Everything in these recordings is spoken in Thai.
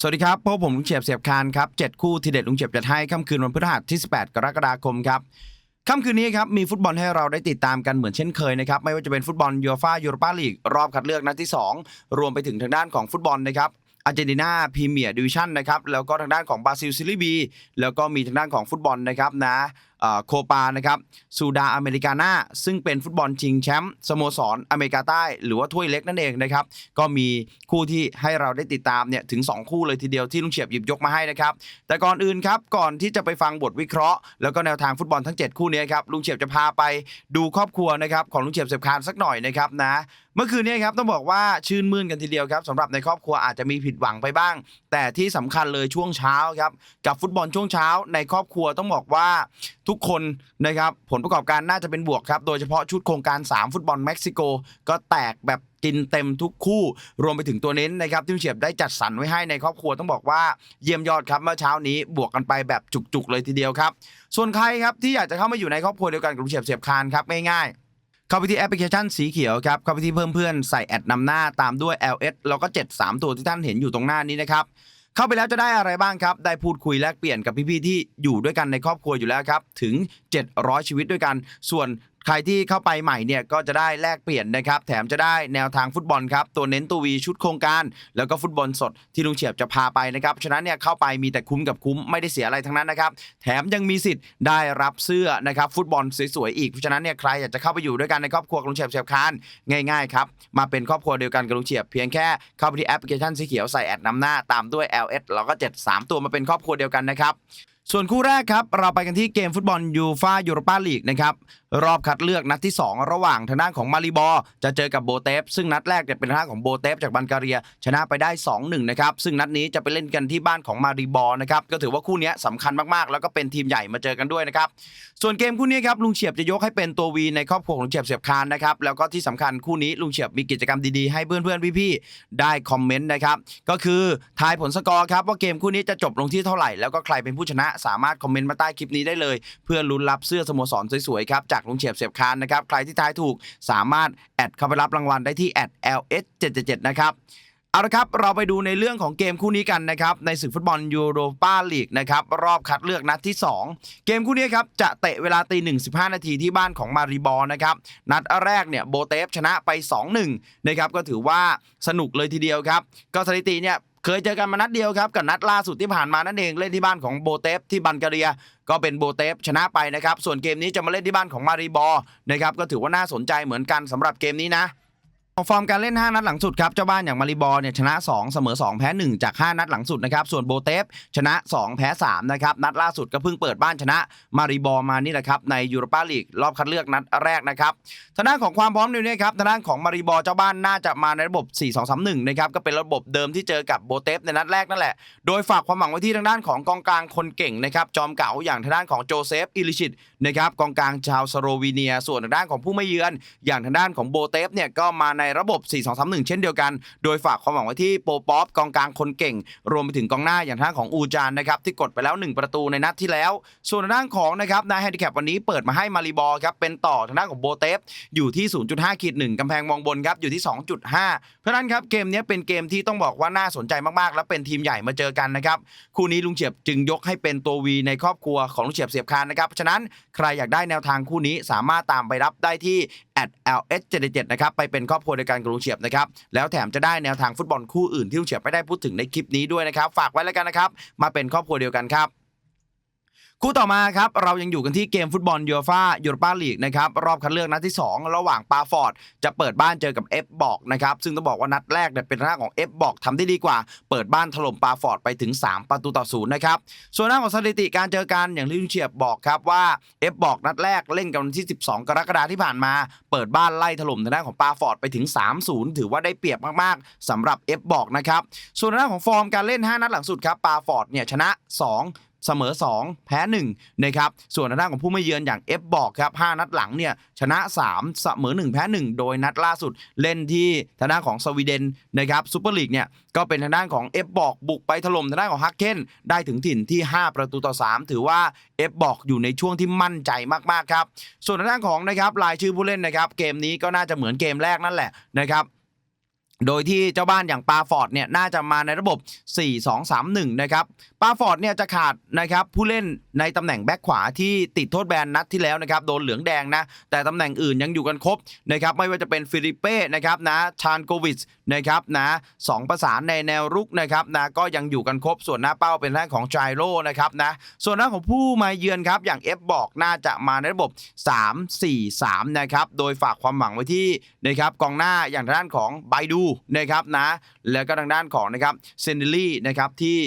สวัสดีครับพบผมลุงเฉียบเสียบคานครับเจ็ดคู่ทีเด็ดลุงเฉียบจะให้ค่ำคืนวันพฤหัสที่ 18 กรกฎาคมครับค่ำคืนนี้ครับมีฟุตบอลให้เราได้ติดตามกันเหมือนเช่นเคยนะครับไม่ว่าจะเป็นฟุตบอลยูฟ่ายูโรปาลีกรอบคัดเลือกนัดที่ 2 รวมไปถึงทางด้านของฟุตบอลนะครับอาร์เจนตินาพรีเมียร์ดิวิชั่นนะครับแล้วก็ทางด้านของบราซิลซิลิบีแล้วก็มีทางด้านของฟุตบอลนะครับนะ โคปานะครับซูดาอเมริกานาซึ่งเป็นฟุตบอลชิงแชมป์สโมสรอเมริกาใต้ หรือว่าถ้วยเล็กนั่นเองนะครับก็มีคู่ที่ให้เราได้ติดตามเนี่ยถึง 2 คู่เลยทีเดียวที่ลุงเฉียบหยิบยกมาให้นะครับแต่ก่อนอื่นครับก่อนที่จะไปฟังบทวิเคราะห์ แล้วก็แนวทางฟุตบอลทั้ง 7 คู่นี้ครับลุงเฉียบจะพาไปดูครอบครัวนะครับของลุงเฉียบเสพคานสักหน่อยนะครับนะ เมื่อคืนนี้ครับต้องบอกว่าชื่นมื่นกันทีเดียวครับสำหรับในครอบครัวอาจจะมีผิดหวังไปบ้าง แต่ที่สำคัญเลยช่วงเช้าครับกับฟุตบอลช่วงเช้า ในครอบครัวต้องบอกว่าทุกคนนะครับผลประกอบการน่าจะเป็นบวกครับโดยเฉพาะชุดโครงการ 3 ฟุตบอลเม็กซิโก ก็แตกแบบกินเต็มทุกคู่รวมไปถึงตัวเน้นนะครับที่ลุงเฉียบได้จัดสรรไว้ให้ในครอบครัวต้องบอกว่าเยี่ยมยอดครับเมื่อเช้านี้บวกกันไปแบบจุกๆเลยทีเดียวครับ ส่วนใครครับที่อยากจะเข้ามาอยู่ในครอบครัวเดียวกันกับลุงเฉียบเสียบคานครับง่ายๆ เข้าไปที่แอปพลิเคชันสีเขียวครับ เข้าไปที่เพิ่มเพื่อนใส่แอดนำหน้าตามด้วย LS แล้วก็ 7 3 ตัวที่ท่านเห็นอยู่ตรงหน้านี้นะครับ เข้าไปแล้วจะได้อะไรบ้างครับ ได้พูดคุยแลกเปลี่ยนกับพี่ๆที่อยู่ด้วยกันในครอบครัวอยู่แล้วครับ ถึง 700 ชีวิตด้วยกัน ส่วน ใครที่เข้าไปใหม่เนี่ยก็จะได้แลกเปลี่ยนนะครับ แถมจะได้แนวทางฟุตบอลครับ ตัวเน้นตัววีชุดโครงการ แล้วก็ฟุตบอลสดที่ลุงเฉียบจะพาไปนะครับ ฉะนั้นเนี่ยเข้าไปมีแต่คุ้มกับคุ้มไม่ได้เสียอะไรทั้งนั้นนะครับ แถมยังมีสิทธิ์ได้รับเสื้อนะครับฟุตบอลสวยๆอีก เพราะฉะนั้นเนี่ยใครอยากจะเข้าไปอยู่ด้วยกันในครอบครัวลุงเฉียบเฉียบคานง่ายๆครับมาเป็นครอบครัวเดียวกันกับลุงเฉียบเพียงแค่เข้าไปที่แอปพลิเคชันสีเขียวใส่แอดนำหน้าตามด้วย LS แล้วก็ 7 3 ตัวมาเป็นครอบครัวเดียวกันนะครับ ส่วนคู่แรกครับ เราไปกันที่เกมฟุตบอลยูฟายูโรปาลีกนะครับ รอบคัดเลือกนัดที่ 2 ระหว่างทางด้านของมาริบอร์จะเจอกับโบเตฟซึ่งนัดแรกเนี่ยเป็นทางด้าของโบเตฟจากบันการีย ชนะไปได้ 2-1 นะครับ ซึ่งนัดนี้จะไปเล่นกันที่บ้านของมาริบอร์นะครับ ก็ถือว่าคู่นี้สำคัญมากๆ แล้วก็เป็นทีมใหญ่มาเจอกันด้วยนะครับ ส่วนเกมคู่นี้ครับลุงเฉียบจะยกให้เป็นตัววีในครอบครัวของลุงเฉียบเสียบคานนะครับแล้วก็ที่สำคัญคู่นี้ลุงเฉียบมีกิจกรรมดีๆให้เพื่อนๆพี่ๆได้คอมเมนต์นะครับก็คือทายผลสกอร์ครับว่าเกมคู่นี้จะจบลงที่เท่าไหร่แล้วก็ใครเป็นผู้ชนะสามารถคอมเมนต์มาใต้คลิปนี้ได้เลย เพื่อลุ้นรับเสื้อสโมสรสวยๆครับจากลุงเฉียบเสียบคานนะครับใครที่ทายถูกสามารถแอดเข้าไปรับรางวัลได้ที่แอด ls 777 นะครับเอาละครับเราไปดูในเรื่องของเกมคู่นี้กันนะครับในศึกฟุตบอลยูโรปาลีกนะครับรอบคัดเลือกนัดที่ 2 เกมคู่นี้ครับจะเตะเวลาตีหนึ่งสินาทีที่บ้านของมาริบอนะครับนัดแรกเนี่ยโบเตฟชนะไป 2-1นะครับก็ถือว่าสนุกเลยทีเดียวครับ ก็สถิติเนี่ย เคยเจอกันมานัดเดียวครับกับนัดล่าสุดที่ผ่านมานั่นเองเล่นที่บ้านของโบเตฟที่บันการีย ก็เป็นโบเตฟชนะไปนะครับส่วนเกมนี้จะมาเล่นที่บ้านของมาริบอร์นะครับก็ถือว่าน่าสนใจเหมือนกันสำหรับเกมนี้นะ ฟอร์มการเล่น 5 นัดหลังสุดครับเจ้าบ้านอย่างมาริบอร์เนี่ยชนะ 2 เสมอ 2 แพ้ 1 จาก 5 นัดหลังสุดนะครับส่วนโบเตฟชนะ 2 แพ้ 3 นะครับ นัดล่าสุดก็เพิ่งเปิดบ้านชนะมาริบอร์มานี่แหละครับ ในยูโรปาลีกรอบคัดเลือกนัดแรกนะครับทางด้านของความพร้อมในนี้ครับทางด้านของมาริบอร์เจ้าบ้านน่าจะมาในระบบ 4-2-3-1 นะครับก็เป็นระบบเดิมที่เจอกับโบเตฟในนัดแรกนั่นแหละโดยฝากความหวังไว้ที่ทางด้านของกองกลางคนเก่งนะครับจอมเก่าอย่างทางด้านของโจเซฟอิลิชิตนะครับกองกลางชาวสโลวีเนีย ส่วนทางด้านของผู้ไม่เยือน อย่างทางด้านของโบเตฟเนี่ยก็มาในระบบ 4-2-3-1 เช่นเดียวกัน โดยฝากความหวังไว้ที่โปป๊อปกองกลางคนเก่ง รวมไปถึงกองหน้าอย่างทางด้าของอูจานนะครับที่กดไปแล้ว 1 ประตูในนัดที่แล้ว ส่วนทางด้านของนะครับนายแฮนดิแคปวันนี้เปิดมาให้มาริบอร์ครับเป็นต่อทางด้านของโบเตฟอยู่ที่ 0.5ขีด1กำแพงมองบนครับอยู่ที่ 2.5 เพราะฉะนั้นครับเกมนี้เป็นเกมที่ต้องบอกว่าน่าสนใจมากๆ และเป็นทีมใหญ่มาเจอกันนะครับคู่นี้ลุงเฉียบจึงยกให้เป็นตัววีในครอบครัวของลุงเฉียบเสียบคานนะครับเพราะฉะนั้นใครอยากได้แนวทางคู่นี้สามารถตามไปรับได้ที่ ls 77 นะครับไปเป็นครอบครัวในการกรุงเฉียบนะครับแล้วแถมจะได้แนวทางฟุตบอลคู่อื่นที่ลุงเฉียบไม่ได้พูดถึงในคลิปนี้ด้วยนะครับฝากไว้แล้วกันนะครับมาเป็นครอบครัวเดียวกันครับ คู่ต่อมาครับเรายังอยู่กันที่เกมฟุตบอลยูฟ่ายูโรปาลีกนะครับรอบคัดเลือกนัดที่ 2 ระหว่างปาฟอร์ด จะเปิดบ้านเจอกับเอฟบอกนะครับซึ่งต้องบอกว่านัดแรกเนี่ยเป็นหน้าของเอฟบอกทำได้ดีกว่า เปิดบ้านถล่มปาฟอร์ดไปถึง 3 ประตูต่อศูนย์นะครับส่วนหน้าของสถิติการเจอกันอย่างที่ลุงเฉียบบอกครับว่าเอฟบอกนัดแรกเล่นกันวันที่ 12 กรกฎาคมที่ผ่านมา เปิดบ้านไล่ถล่มทางด้านของปาฟอร์ดไปถึง 3-0 ถือว่าได้เปรียบมากๆสำหรับเอฟบอกนะครับส่วนทางด้าของฟอร์มการเล่น 5 นัดหลังสุดครับปาฟอร์ดเนี่ยชนะ 2 เสมอ 2 แพ้1นะครับส่วนทางด้านของผู้ไม่เยือนอย่าง F บอกครับ5นัดหลังเนี่ยชนะ 3 เสมอ 1 แพ้ 1 โดยนัดล่าสุดเล่นที่ทางด้านของสวีเดนนะครับซูเปอร์ลีกเนี่ยก็เป็นทางด้านของ F บอกบุกไปถล่มทางด้านของฮักเคนได้ถึงถิ่นที่ 5 ประตูต่อ 3 ถือว่า F บอกอยู่ในช่วงที่มั่นใจมากๆครับส่วนทางด้านของนะครับรายชื่อผู้เล่นนะครับเกมนี้ก็น่าจะเหมือนเกมแรกนั่นแหละนะครับ โดยที่เจ้าบ้านอย่างปาฟอร์ดเนี่ยน่าจะมาในระบบ 4-2-3-1 นะครับปาฟอร์ดเนี่ยจะขาดนะครับผู้เล่นในตำแหน่งแบ็คขวาที่ติดโทษแบนนัดที่แล้วนะครับโดนเหลืองแดงนะแต่ตำแหน่งอื่นยังอยู่กันครบนะครับไม่ว่าจะเป็นฟิลิเป้นะครับนะชานโกวิชนะครับนะสองประสานในแนวรุกนะครับนะก็ยังอยู่กันครบส่วนหน้าเป้าเป็นทางด้านของจายโรนะครับนะส่วนหน้าของผู้มาเยือนครับอย่างเอฟบอกน่าจะมาในระบบ 3-4-3 นะครับโดยฝากความหวังไว้ที่นะครับกองหน้าอย่างทางด้านของไบดูนะครับนะแล้วก็ทางด้านของนะครับเซนเดลี่นะครับที่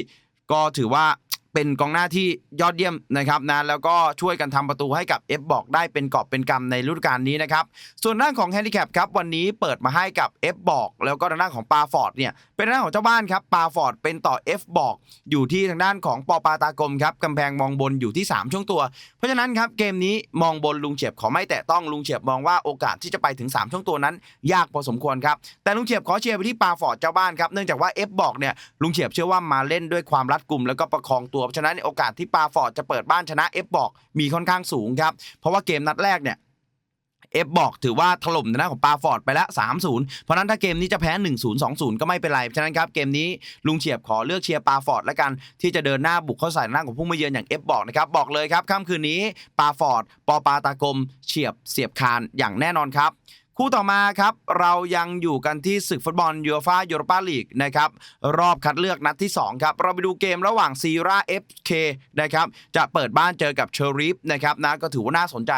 ก็ถือว่าเป็นกองหน้าที่ยอดเยี่ยมนะครับนะแล้วก็ช่วยกันทำประตูให้กับ F บอกได้เป็นกอบเป็นกำในฤดูกาลนี้นะครับส่วนด้านของแฮนดิแคปครับวันนี้เปิดมาให้กับ F บอกแล้วก็ทางด้านของปาฟอร์ดเนี่ย เป็นทางด้าของเจ้าบ้านครับปาฟอร์ดเป็นต่อ F บอกอยู่ที่ทางด้านของปอปาตากลมครับกำแพงมองบนอยู่ที่ 3 ช่วงตัว เพราะฉะนั้นครับเกมนี้มองบนลุงเฉียบขอไม่แตะต้องลุงเฉียบมองว่าโอกาสที่จะไปถึง 3 ช่วงตัวนั้น ยากพอสมควรครับแต่ลุงเฉียบขอเชียร์ไปที่ปาฟอร์ดเจ้าบ้านครับเนื่องจากว่า F บอกเนี่ยลุงเฉียบเชื่อว่ามาเล่นด้วยความรัดกุมแล้วก็ประคองตัวเพราะฉะนั้นโอกาสที่ปาฟอร์ดจะเปิดบ้านชนะ F บอกมีค่อนข้างสูงครับเพราะว่าเกมนัดแรกเนี่ย เอฟบอกถือว่าถล่มนหน้าของปาฟอร์ดไปแล้ว3-0 เพราะนั้นถ้าเกมนี้จะแพ้ 1-0 2-0 ก็ไม่เป็นไรเพราะฉะนั้นครับเกมนี้ลุงเฉียบขอเลือกเชียร์ปาฟอร์ดแล้วกันที่จะเดินหน้าบุกเข้าใส่หน้าของผู้มาเยือนอย่างเอฟบอกนะครับบอกเลยครับค่ำคืนนี้ปาฟอร์ดปอปาตากลมเฉียบเสียบคานอย่างแน่นอนครับคู่ต่อมาครับ เรายังอยู่กันที่ศึกฟุตบอลยูฟ่ายูโรปาลีกนะครับรอบคัดเลือกนัดที่ 2 ครับ เราไปดูเกมระหว่างซีราเอฟเคนะครับจะเปิดบ้านเจอกับเชอริฟนะครับนะก็ถือว่าน่าสนใจ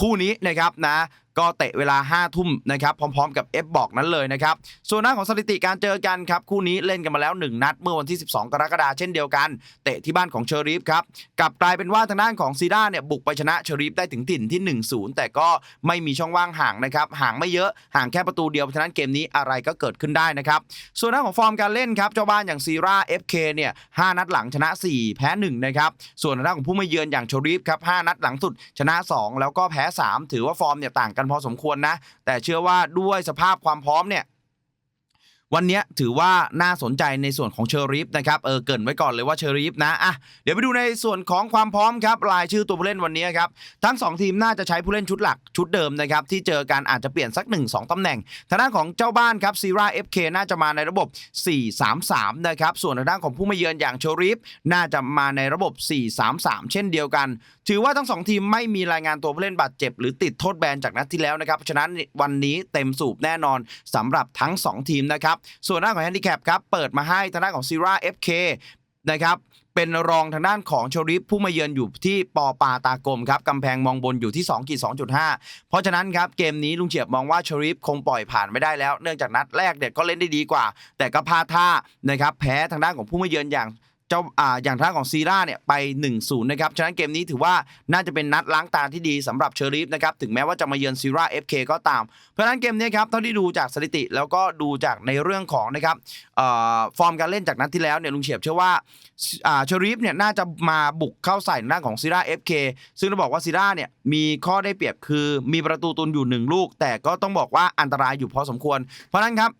คู่นี้นะครับนะ ก็เตะเวลา5ทุ่มนะครับพร้อมๆกับ F บอกนั้นเลยนะครับส่วนหน้าของสถิติการเจอกันครับคู่นี้เล่นกันมาแล้ว 1 นัดเมื่อวันที่ 12 กรกฎาคมเช่นเดียวกัน เตะที่บ้านของเชอรีฟครับกลับกลายเป็นว่าทางด้านของซีด้าเนี่ยบุกไปชนะเชอรีฟได้ถึงถิ่นที่ 1-0 แต่ก็ไม่มีช่องว่างห่างนะครับห่างไม่เยอะห่างแค่ประตูเดียวเพราะฉะนั้นเกมนี้อะไรก็เกิดขึ้นได้นะครับส่วนหน้าของฟอร์มการเล่นครับเจ้าบ้านอย่างซีรา FK เนี่ย5นัดหลังชนะ 4 แพ้1นะครับส่วนทางด้าของผู้มาเยือนอย่างเชอรีฟครับ5นัดหลังสุดชนะ 2 แล้วก็แพ้ 3 ถือว่าฟอร์มเนี่ยต่างกันพอสมควรนะ แต่เชื่อว่าด้วยสภาพความพร้อมเนี่ย วันนี้ถือว่าน่าสนใจในส่วนของเชอริฟนะครับเออเกินไว้ก่อนเลยว่าเชอริฟนะอะเดี๋ยวไปดูในส่วนของความพร้อมครับรายชื่อตัวผู้เล่นวันนี้ครับทั้ง 2 ทีมน่าจะใช้ผู้เล่นชุดหลักชุดเดิมนะครับที่เจอกันอาจจะเปลี่ยนสัก 1-2ตำแหน่งทางด้านของเจ้าบ้านครับซีรา FK น่าจะมาในระบบ 4-3-3 นะครับส่วนทางด้านของผู้มาเยือนอย่างเชอริฟน่าจะมาในระบบ 4-3-3 เช่นเดียวกัน ถือว่าทั้งสองทีมไม่มีรายงานตัวผู้เล่นบาดเจ็บ หรือติดโทษแบนจากนัดที่แล้วนะครับเพราะฉะนั้นวันนี้เต็มสูบแน่นอนสำหรับทั้ง 2 ทีมนะครับส่วนด้านของแฮนดิแคปครับเปิดมาให้ทางด้านของซีราเอฟเคนะครับเป็นรองทางด้านของชริฟผู้มาเยือนอยู่ที่ปอปาตากลมครับกำแพงมองบนอยู่ที่2กีด2.5 เพราะฉะนั้นครับเกมนี้ลุงเฉียบมองว่าชริฟคงปล่อยผ่านไม่ได้แล้ว เนื่องจากนัดแรกเด็กก็เล่นได้ดีกว่า แต่ก็พลาดท่านะครับแพ้ทางด้านของผู้มาเยือนอย่าง เจ้าอ่าอย่างทางด้าของซีร่าเนี่ยไป1-0นะครับฉะนั้นเกมนี้ถือว่าน่าจะเป็นนัดล้างตาที่ดีสำหรับเชอริฟนะครับถึงแม้ว่าจะมาเยือนซีร่า FK ก็ตาม เพราะฉะนั้นเกมนี้ครับเท่าที่ดูจากสถิติแล้วก็ดูจากในเรื่องของนะครับเอ่อฟอร์มการเล่นจากนัดที่แล้วเนี่ยลุงเฉียบเชื่อว่าอ่าเชอริฟเนี่ยน่าจะมาบุกเข้าใส่หน้าของซีร่า FK ซึ่งต้องบอกว่าซีร่าเนี่ยมีข้อได้เปรียบคือมีประตูตุนอยู่หนึ่งลูก แต่ก็ต้องบอกว่าอันตรายอยู่พอสมควร เพราะฉะนั้นครับ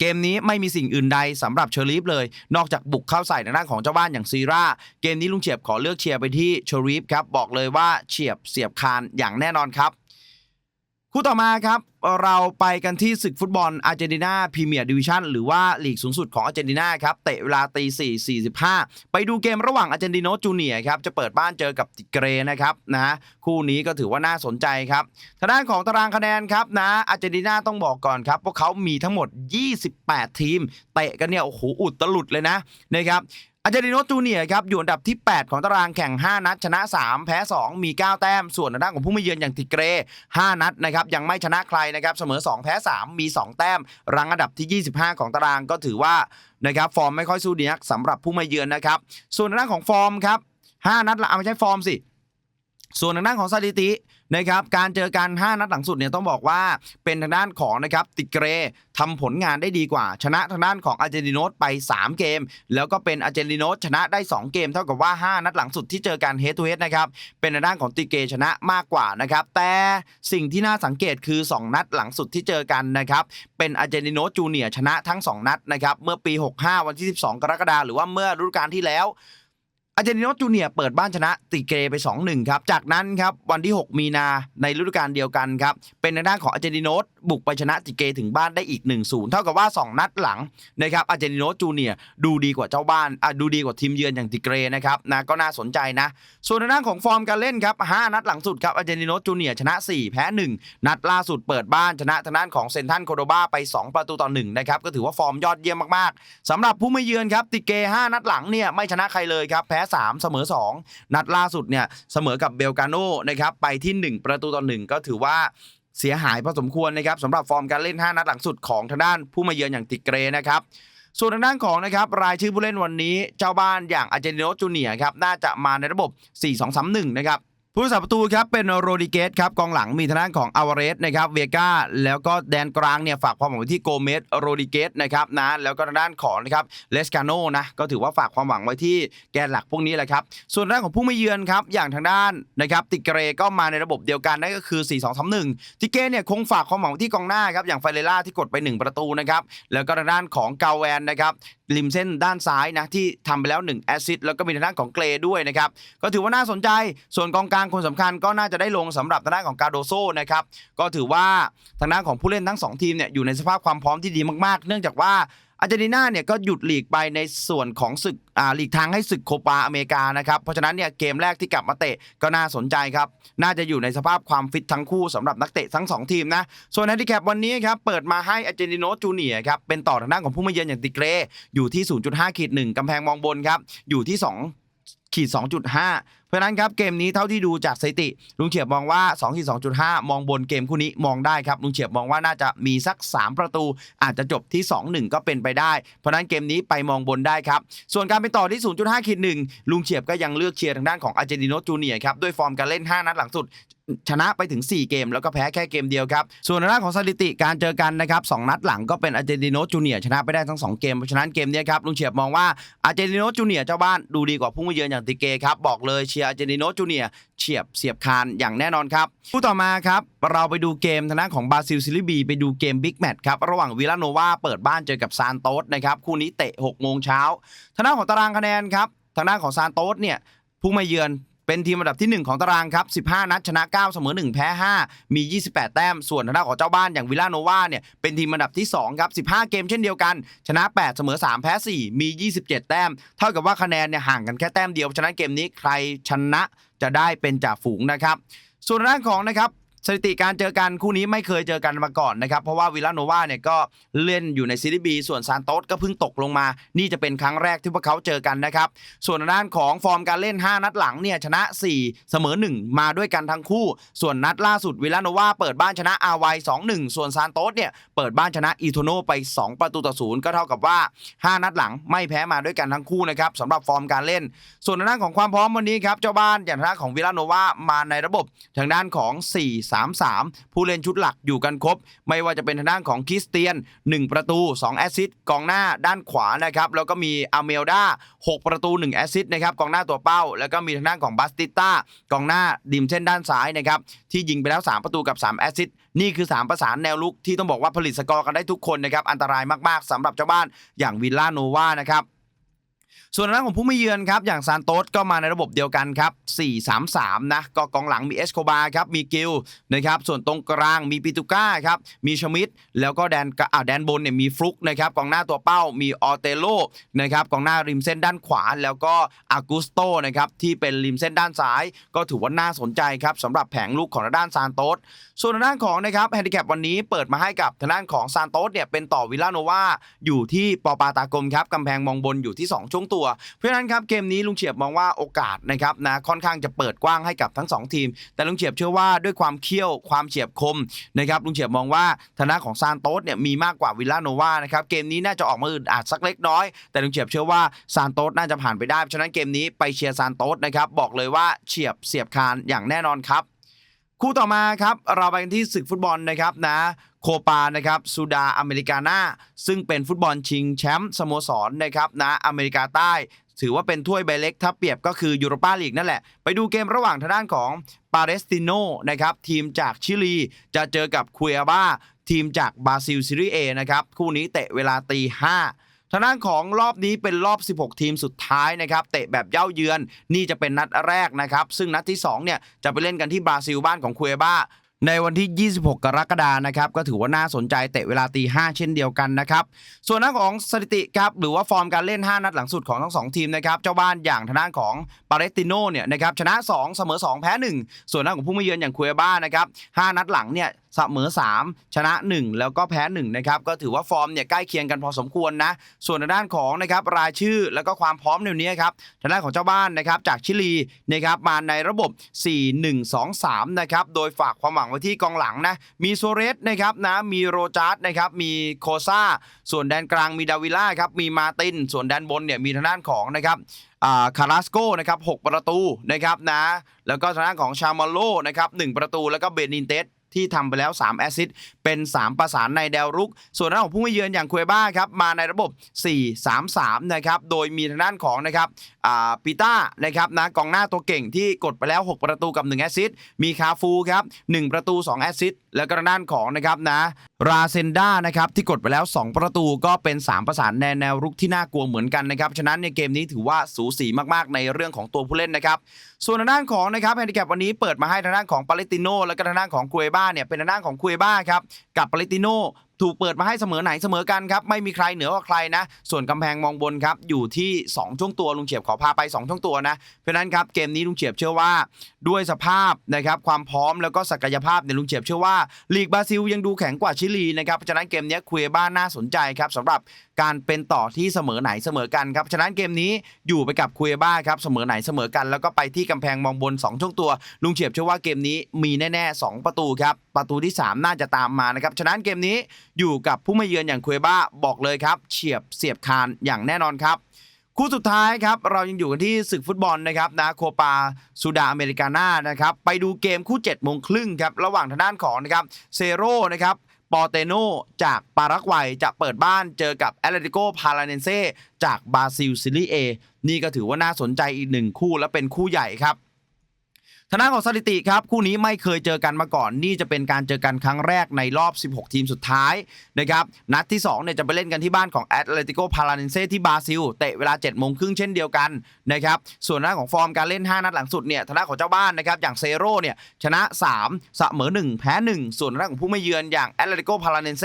เกมนี้ไม่มีสิ่งอื่นใดสำหรับเชอรีฟเลย นอกจากบุกเข้าใส่ในด้านของเจ้าบ้านอย่างซีราเกมนี้ลุงเฉียบขอเลือกเชียร์ไปที่เชอรีฟครับ บอกเลยว่าเฉียบเสียบคานอย่างแน่นอนครับ คู่ต่อมาครับ เราไปกันที่ศึกฟุตบอลอาร์เจนตินาพรีเมียร์ดิวิชั่นหรือว่าลีกสูงสุดของอาร์เจนตินาครับเตะเวลาตี4 45 ไปดูเกมระหว่างอาร์เจนติโนจูเนียครับจะเปิดบ้านเจอกับติเกรนะครับนะคู่นี้ก็ถือว่าน่าสนใจครับทางด้านของตารางคะแนนครับนะอาร์เจนตินาต้องบอกก่อนครับพวกเขามีทั้งหมด 28 ทีม เตะกันเนี่ยโอ้โหอุดตลุดเลยนะนะครับอาเจนติโนจูเนียครับอยู่อันดับที่ 8 ของตารางแข่ง 5 นัด ชนะ 3 แพ้ 2 มี 9 แต้ม ส่วนทางด้านของผู้ไมาเยือนอย่างติเกร 5 นัดนะครับยังไม่ชนะใครนะครับเสมอ 2 แพ้ 3 มี 2 แต้ม รังอันดับที่ 25 ของตารางก็ถือว่านะครับฟอร์มไม่ค่อยสู้ดีนักสำหรับผู้มาเยือนนะครับ ส่วนด้านของฟอร์มครับ5นัดละเอาไม่ใช่ฟอร์มสิ ส่วนทางด้านของสถิตินะครับการเจอกัน 5 นัดหลังสุดเนี่ยต้องบอกว่าเป็นทางด้านของนะครับติเกรทำผลงานได้ดีกว่า ชนะทางด้านของอาร์เจนติโนสไป 3 เกม แล้วก็เป็นอาร์เจนติโนสชนะได้ 2 เกม เท่ากับว่า 5 นัดหลังสุดที่เจอกันเฮดทูเฮดนะครับเป็นทางด้านของติเกรชนะมากกว่านะครับแต่สิ่งที่น่าสังเกตคือ 2 นัดหลังสุดที่เจอกันนะครับเป็นอาร์เจนติโนสจูเนียชนะทั้ง 2 นัดนะครับเมื่อปี 65 วันที่ 12 กรกฎาคมหรือว่าเมื่อฤดูกาลที่แล้ว อาร์เจนติโนจูเนียเปิดบ้านชนะติเกไป 2-1 ครับ จากนั้นครับวันที่ 6 มีนาในฤดูกาลเดียวกันครับ เป็นทางด้านของอาร์เจนติโนสบุกไปชนะติเกถึงบ้านได้อีก 1-0 เท่ากับว่า 2 นัดหลังนะครับอาร์เจนติโนจูเนียดูดีกว่าเจ้าบ้านดูดีกว่าทีมเยือนอย่างติเกนะครับนะก็น่าสนใจนะ ส่วนทางด้านของฟอร์มการเล่นครับ5นัดหลังสุดครับอาร์เจนติโนจูเนียชนะ 4 แพ้ 1 นัดล่าสุดเปิดบ้านชนะทางด้านของเซนทันโคโดบาไป 2 ประตูต่อ1นะครับก็ถือว่าฟอร์มยอดเยี่ยมมากๆสำหรับผู้ไม่เยือนครับติเก 5 นัดหลังเนี่ยไม่ชนะใครเลยครับแพ้3 เสมอ 2 นัดล่าสุดเนี่ยเสมอกับเบลกาโนนะครับไปที่ 1 ประตูต่อ 1 ก็ถือว่าเสียหายพอสมควรนะครับสำหรับฟอร์มการเล่น 5 นัดหลังสุดของทางด้านผู้มาเยือนอย่างติเกรนะครับส่วนทางด้านของนะครับรายชื่อผู้เล่นวันนี้เจ้าบ้านอย่างอาเจนิโนจูเนียครับน่าจะมาในระบบ 4-2-3-1 นะครับ ผู้รักษาประตูครับเป็นโรดิเกสครับกองหลังมีทางด้านของอาวเรสนะครับเวกาแล้วก็แดนกลางเนี่ยฝากความหวังไว้ที่โกเมสโรดิเกสนะครับนะแล้วก็ทางด้านของนะครับเลสกาโนนะก็ถือว่าฝากความหวังไว้ที่แกนหลักพวกนี้แหละครับส่วนด้านของผู้ไม่เยือนครับอย่างทางด้านนะครับติเกเรก็มาในระบบเดียวกันนั่นก็คือ 4-2-3-1ติเกเนี่ยคงฝากความหวังไว้ที่กองหน้าครับอย่างไฟเรล่าที่กดไป 1 ประตูนะครับแล้วก็ทางด้านของกาแวนนะครับริมเส้นด้านซ้ายนะที่ทำไปแล้ว1แอสซิสแล้วก็มีทางด้านของเกรด้วยนะครับก็ถือว่าน่าสนใจส่วนกองกลางคนสำคัญก็น่าจะได้ลงสำหรับทางด้านของกาโดโซนะครับก็ถือว่าทางด้านของผู้เล่นทั้ง 2 ทีมเนี่ยอยู่ในสภาพความพร้อมที่ดีมากๆ เนื่องจากว่า อาร์เจนตินาเนี่ยก็หยุดหลีกไปในส่วนของศึกอ่าหลีกทางให้ศึกโคปาอเมริกานะครับ เพราะฉะนั้นเนี่ยเกมแรกที่กลับมาเตะก็น่าสนใจครับ น่าจะอยู่ในสภาพความฟิตทั้งคู่สำหรับนักเตะทั้ง 2 ทีมนะ ส่วนแฮนดิแคปวันนี้ครับ เปิดมาให้อาร์เจนติโนจูเนียครับ เป็นต่อทางด้านของผู้มาเยือนอย่างติเกร อยู่ที่ 0.5ขีด1กำแพงมองบนครับ อยู่ที่ 2ขีด2.5 ราะฉะนั้นครับเกมนี้เท่าที่ดูจากสถิติลุงเฉียบมองว่า2ขีด2.5 มองบนเกมคู่นี้มองได้ครับลุงเฉียบมองว่าน่าจะมีสัก 3 ประตู อาจจะจบที่ 2-1 ก็เป็นไปได้ เพราะนั้นเกมนี้ไปมองบนได้ครับ ส่วนการไปต่อที่ 0.5ขีด1ลุงเฉียบก็ยังเลือกเชียร์ทางด้านของอาร์เจนติโนจูเนียครับด้วยฟอร์มการเล่น 5 นัดหลังสุดชนะไปถึง 4 เกม แล้วก็แพ้แค่เกมเดียวครับ ส่วนในด้านของสถิติการเจอกันนะครับสองนัดหลังก็เป็นอาร์เจนติโนจูเนียชนะไปได้ทั้ง 2 เกม เพราะฉะนั้นเกมนี้ครับลุงเฉียบมองว่าอาร์เจนติโนจูเนียเจ้าบ้านดูดีกว่าผู้มาเยือนอย่างติเกครับบอกเลยเชียร์อาร์เจนติโนจูเนียเฉียบเสียบคานอย่างแน่นอนครับคู่ต่อมาครับ เราไปดูเกมทางด้านของบราซิลซิลิบี ไปดูเกมบิ๊กแมตช์ครับ ระหว่างวิลาโนวาเปิดบ้านเจอกับซานโตสนะครับ คู่นี้เตะ6โมงเช้าทางด้านของตารางคะแนนครับ ทางด้านของซานโตสเนี่ยผู้มาเยือน เป็นทีมอันดับที่ 1 ของตารางครับ 15 นัดชนะ 9 เสมอ 1 แพ้ 5 มี 28 แต้ม ส่วนทางด้านของเจ้าบ้านอย่างวิลลาโนวาเนี่ย เป็นทีมอันดับที่ 2 ครับ 15 เกมเช่นเดียวกัน ชนะ 8 เสมอ 3 แพ้ 4 มี 27 แต้ม เท่ากับว่าคะแนนเนี่ยห่างกันแค่แต้มเดียว ฉะนั้นเกมนี้ใครชนะจะได้เป็นจ่าฝูงนะครับ ส่วนทางด้านของนะครับ สถิติการเจอกันคู่นี้ไม่เคยเจอกันมาก่อนนะครับ เพราะว่าวิลาโนวาเนี่ยก็เล่นอยู่ในซีรีส์บีส่วนซานโตสก็เพิ่งตกลงมา นี่จะเป็นครั้งแรกที่พวกเขาเจอกันนะครับ ส่วนด้านของฟอร์มการเล่น 5 นัดหลังเนี่ยชนะ 4 เสมอ 1 มาด้วยกันทั้งคู่ ส่วนนัดล่าสุดวิลาโนวาเปิดบ้านชนะอาไว2-1 ส่วนซานโตสเนี่ยเปิดบ้านชนะอีโทโนไป 2 ประตูต่อศูนย์ก็เท่ากับว่า 5 นัดหลังไม่แพ้มาด้วยกันทั้งคู่นะครับสำหรับฟอร์มการเล่น ส่วนด้านของความพร้อมวันนี้ครับเจ้าบ้านอย่างทางด้าของวิลาโนวามาในระบบทางด้านของ4-3-3 ผู้เล่นชุดหลักอยู่กันครบ ไม่ว่าจะเป็นทางด้านของคริสเตียน 1 ประตู 2 แอสซิสต์กองหน้าด้านขวานะครับ แล้วก็มีอาเมลดา6 ประตู 1 แอสซิสต์นะครับกองหน้าตัวเป้า แล้วก็มีทางด้านของบัสติต้ากองหน้าดิมเส้นด้านซ้ายนะครับที่ยิงไปแล้ว 3 ประตูกับ 3 แอสซิสต์นี่คือ 3 ประสานแนวลุกที่ต้องบอกว่าผลิตสกอร์กันได้ทุกคนนะครับอันตรายมากๆสำหรับเจ้าบ้านอย่างวิลลาโนวานะครับ ส่วนทางด้านของผู้ไม่เยือนครับอย่างซานโตสก็มาในระบบเดียวกันครับ 4-3-3 นะก็กองหลังมีเอสโคบาครับมีกิลนะครับส่วนตรงกลางมีปิตุก้าครับมีชมิดแล้วก็แดนกอ่าแดนบนเนี่ยมีฟลุกนะครับกองหน้าตัวเป้ามีออเตโลนะครับกองหน้าริมเส้นด้านขวา แล้วก็อากุสโตนะครับที่เป็นริมเส้นด้านซ้าย ก็ถือว่าน่าสนใจครับสำหรับแผงลูกของด้านซานโตสส่วนทางด้านของนะครับแฮนดิแคปวันนี้เปิดมาให้กับทางด้านของซานโตสเนี่ยเป็นต่อวิลลาโนวาอยู่ที่ปอปาตากรมครับกำแพงมองบนอยู่ที่ 2 ช่วงตัว เพราะฉะนั้นครับเกมนี้ลุงเฉียบมองว่าโอกาสนะครับนะค่อนข้างจะเปิดกว้างให้กับทั้ง 2 ทีม แต่ลุงเฉียบเชื่อว่าด้วยความเขี้ยวความเฉียบคมนะครับลุงเฉียบมองว่าทางด้าของซานโตสเนี่ยมีมากกว่าวิลลาโนวานะครับเกมนี้น่าจะออกมาอึดอัดสักเล็กน้อย แต่ลุงเฉียบเชื่อว่าซานโตสน่าจะผ่านไปได้ เพราะฉะนั้นเกมนี้ไปเชียร์ซานโตสนะครับบอกเลยว่าเฉียบเสียบคานอย่างแน่นอนครับ คู่ต่อมาครับเราไปกันที่ศึกฟุตบอลนะครับนะโคปานะครับซูดาอเมริกานาซึ่งเป็นฟุตบอลชิงแชมป์สโมสรนะครับนะอเมริกาใต้ ถือว่าเป็นถ้วยใบเล็กถ้าเปรียบก็คือยูโรปาลีกนั่นแหละ ไปดูเกมระหว่างทางด้านของปาเลสติโนนะครับทีมจากชิลีจะเจอกับคุยอาบาทีมจากบราซิลซีรีเอนะครับคู่นี้เตะเวลาตีห้า ทางด้านของรอบนี้เป็นรอบ 16 ทีมสุดท้ายนะครับเตะแบบเย้าเยือนนี่จะเป็นนัดแรกนะครับซึ่งนัดที่2เนี่ยจะไปเล่นกันที่บราซิลบ้านของคุเอบ้าในวันที่ 26 กรกฎานะครับ ก็ถือว่าน่าสนใจเตะเวลาตีห้าเช่นเดียวกันนะครับ ส่วนด้าของสถิติครับ หรือว่าฟอร์มการเล่น 5 นัดหลังสุดของทั้ง 2 ทีมนะครับ เจ้าบ้านอย่างทางด้านของปาเลสติโนเนี่ยนะครับ ชนะ 2 เสมอ 2 แพ้ 1 ส่วนด้าของผู้มาเยือนอย่างคุเอบ้านะครับ 5 นัดหลังเนี่ย เสมอ 3 ชนะ 1 แล้วก็แพ้1นะครับก็ถือว่าฟอร์มเนี่ยใกล้เคียงกันพอสมควรนะ ส่วนด้านของนะครับรายชื่อแล้วก็ความพร้อมในวันนี้ครับทางด้านของเจ้าบ้านนะครับจากชิลีนะครับมาในระบบ 4-1-2-3 นะครับโดยฝากความหวังไว้ที่กองหลังนะมีโซเรสนะครับนะมีโรจาร์ดนะครับมีโคซาส่วนแดนกลางมีดาวิล่าครับมีมาติน ส่วนแดนบนเนี่ยมีทางด้านของนะครับคาราสโกนะครับ6ประตูนะครับนะแล้วก็ทางด้านของชามาโลนะครับ1ประตูแล้วก็เบนินเตส ที่ทำไปแล้ว 3 แอสซิสเป็น 3 ประสานในแดวรุก ส่วนด้านของผู้มาเยือนอย่างคุยบ้าครับมาในระบบ 4-3-3 นะครับโดยมีทางด้านของนะครับอ่าปิต้านะครับนะกองหน้าตัวเก่งที่กดไปแล้ว 6 ประตูกับ 1 แอสซิสมีคาฟูครับ1ประตู 2 แอสซิส แล้วก็ด้านของนะครับนะราเซนดานะครับที่กดไปแล้ว 2 ประตูก็เป็น 3 ประสานแนแนวรุกที่น่ากลัวเหมือนกันนะครับฉะนั้นในเกมนี้ถือว่าสูสีมากๆในเรื่องของตัวผู้เล่นนะครับส่วนทางด้านของนะครับแฮนดิแคปวันนี้เปิดมาให้ทางด้านของปาเลติโนแล้วก็ทางด้านของคุเอบ้าเนี่ยเป็นทางด้านของคุเอบ้าครับกับปาเลติโนถูกเปิดมาให้เสมอไหนเสมอกันครับ ไม่มีใครเหนือกว่าใครนะ ส่วนกำแพงมองบนครับ อยู่ที่ 2 ช่วงตัวลุงเฉียบขอพาไป 2 ช่วงตัวนะ เพราะนั้นครับเกมนี้ลุงเฉียบเชื่อว่าด้วยสภาพนะครับความพร้อมแล้วก็ศักยภาพเนี่ยลุงเฉียบเชื่อว่าลีกบราซิลยังดูแข็งกว่าชิลีนะครับเพราะฉะนั้นเกมนี้คุเอบ้านน่าสนใจครับสำหรับการเป็นต่อที่เสมอไหนเสมอกันครับฉะนั้นเกมนี้อยู่ไปกับคุเอบ้าครับเสมอไหนเสมอกัน แล้วก็ไปที่กำแพงมองบน 2 ช่วงตัว ลุงเฉียบเชื่อว่าเกมนี้มีแน่ๆ 2 ประตูครับประตูที่ 3 น่าจะตามมานะครับฉะนั้นเกมนี้อยู่กับผู้มาเยือนอย่างคุเอบ้าบอกเลยครับ เฉียบเสียบคานอย่างแน่นอนครับ คู่สุดท้ายครับ เรายังอยู่กันที่ศึกฟุตบอลนะครับนะโคปาซูดาอเมริกาน่านะครับไปดูเกมคู่7จ็ดโมงครึ่งครับระหว่างทางด้านของนะครับเซโร่นะครับปอเตโนจากปารากวัยจะเปิดบ้านเจอกับแอตเลติโกพาราเนเซจากบราซิลซิลีเอนี่ก็ถือว่าน่าสนใจอีกหนึ่งคู่และเป็นคู่ใหญ่ครับ ทางด้านของสถิติครับคู่นี้ไม่เคยเจอกันมาก่อน นี่จะเป็นการเจอกันครั้งแรกในรอบ 16 ทีมสุดท้ายนะครับนัดที่2เนี่ยจะไปเล่นกันที่บ้านของแอตเลติโกพาราเนเซที่บราซิลเตะเวลา7โมงครึ่งเช่นเดียวกันนะครับส่วนด้านของฟอร์มการเล่น 5 นัดหลังสุดเนี่ยทางด้านของเจ้าบ้านนะครับอย่างเซโร่เนี่ยชนะ 3 เสมอ 1 แพ้ 1 ส่วนทางด้านของผู้ไม่เยือนอย่างแอตเลติโกพาราเนเซ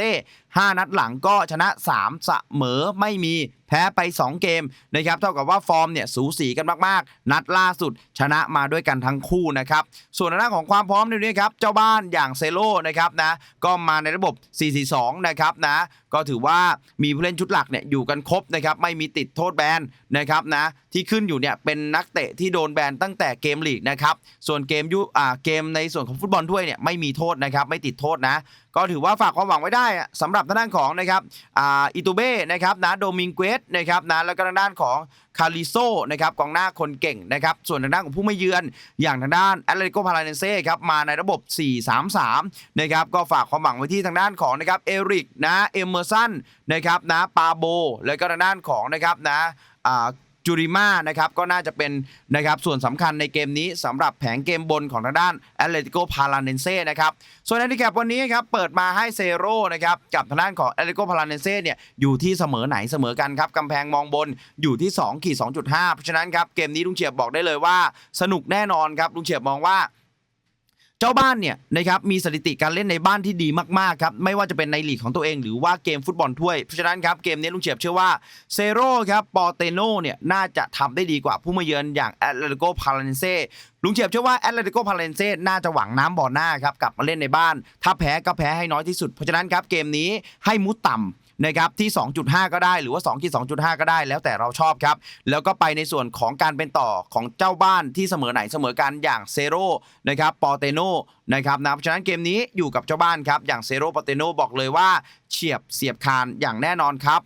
5 นัดหลังก็ชนะ3เสมอไม่มีแพ้ไป 2 เกมนะครับเท่ากับว่าฟอร์มเนี่ยสูสีกันมากๆ นัดล่าสุดชนะมาด้วยกันทั้งคู่นะครับส่วนหน้าของความพร้อมในนี้ครับเจ้าบ้านอย่างเซโลนะครับนะก็มาในระบบ 4-4-2 นะครับนะก็ถือว่ามีผู้เล่นชุดหลักเนี่ยอยู่กันครบนะครับไม่มีติดโทษแบนนะครับนะที่ขึ้นอยู่เนี่ยเป็นนักเตะที่โดนแบนตั้งแต่เกมลีกนะครับส่วนเกมยุอ่าเกมในส่วนของฟุตบอลด้วยเนี่ยไม่มีโทษนะครับไม่ติดโทษนะก็ถือว่าฝากความหวังไว้ได้อะสำหรับทางด้านของนะครับอ่าอิตูเบ้นะครับนะโดมิงเกสนะครับนะแล้วก็ทางด้านของคาริโซนะครับกองหน้าคนเก่งนะครับส่วนทางด้านของผู้ไม่เยือนอย่างทางด้านแอตเลติโกพาราเนเซ่ครับมาในระบบ 4-3-3 นะครับก็ฝากความหวังไว้ที่ทางด้านของนะครับเอริกนะเอเมอร์สันนะครับนะปาโบแล้วก็ทางด้านของนะครับนะอ่า จูริมานะครับก็น่าจะเป็นนะครับส่วนสำคัญในเกมนี้สำหรับแผงเกมบนของทางด้านแอตเลติโกพาราเนเซ่นะครับส่วนแอนดิแคปวันนี้ครับเปิดมาให้เซโร่นะครับกับทางด้านของแอตเลติโกพาราเนเซ่เนี่ยอยู่ที่เสมอไหนเสมอกันครับกำแพงมองบนอยู่ที่2ขีด2.5 เพราะฉะนั้นครับเกมนี้ลุงเฉียบบอกได้เลยว่าสนุกแน่นอนครับลุงเฉียบมองว่า เจ้าบ้านเนี่ยนะครับมีสถิติการเล่นในบ้านที่ดีมากๆครับไม่ว่าจะเป็นในลีกของตัวเองหรือว่าเกมฟุตบอลถ้วยเพราะฉะนั้นครับเกมนี้ลุงเฉียบเชื่อว่าเซโร่ครับปอเตโนเนี่ยน่าจะทำได้ดีกว่าผู้มาเยือนอย่างแอตเลติโกพาราเนเซลุงเฉียบเชื่อว่าแอตเลติโกพาราเนเซน่าจะหวังน้ำบ่อหน้าครับกลับมาเล่นในบ้าน ถ้าแพ้ก็แพ้ให้น้อยที่สุดเพราะฉะนั้นครับเกมนี้ให้มุดต่ำ นะครับที่ 2.5 ก็ได้หรือว่า2ขีด2.5 ก็ได้ แล้วแต่เราชอบครับ แล้วก็ไปในส่วนของการเป็นต่อของเจ้าบ้านที่เสมอไหนเสมอกันอย่างเซโร่นะครับปอเตโนนะครับนะเพราะฉะนั้นเกมนี้อยู่กับเจ้าบ้านครับอย่างเซโร่ปอเตโนบอกเลยว่าเฉียบเสียบคานอย่างแน่นอนครับ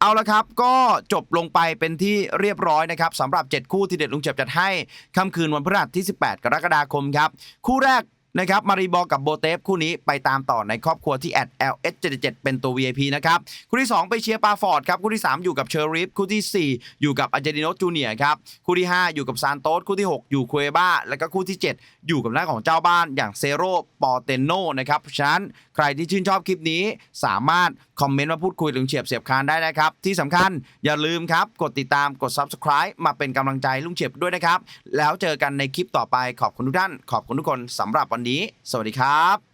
เอาละครับ ก็จบลงไปเป็นที่เรียบร้อยนะครับสำหรับ 7 คู่ที่เด็ดลุงเจ็บจัดให้ค่ำคืนวันพฤหัสที่ 18 กรกฎาคมครับ คู่แรก นะครับมารีบอกกับโบเตฟคู่นี้ไปตามต่อในครอบครัวที่แอด LS77 เป็นตัว VIP นะครับคู่ที่ 2 ไปเชียร์ปาฟอร์ดครับคู่ที่ 3 อยู่กับเชอริฟคู่ทีสี่4 อยู่กับอาเจนติโนจูเนียครับคู่ที่ 5 อยู่กับซานโตสคู่ที่ 6 อยู่คเอบ้า แล้วก็คู่ที่ 7 อยู่กับหน้าของเจ้าบ้านอย่างเซโรปอเตโนนะครับฉะนั้น รที่ชื่นชอบคลิปนี้สามารถคอมเมนต์มาพูดคุยถึงเฉียบเสียบคานได้นะครับ ที่สำคัญอย่าลืมครับ กดติดตามกด Subscribe มาเป็นกำลังใจลุงเฉียบด้วยนะครับ แล้วเจอกันในคลิปต่อไปขอบคุณทุกท่าน ขอบคุณทุกคนสำหรับวันนี้ สวัสดีครับ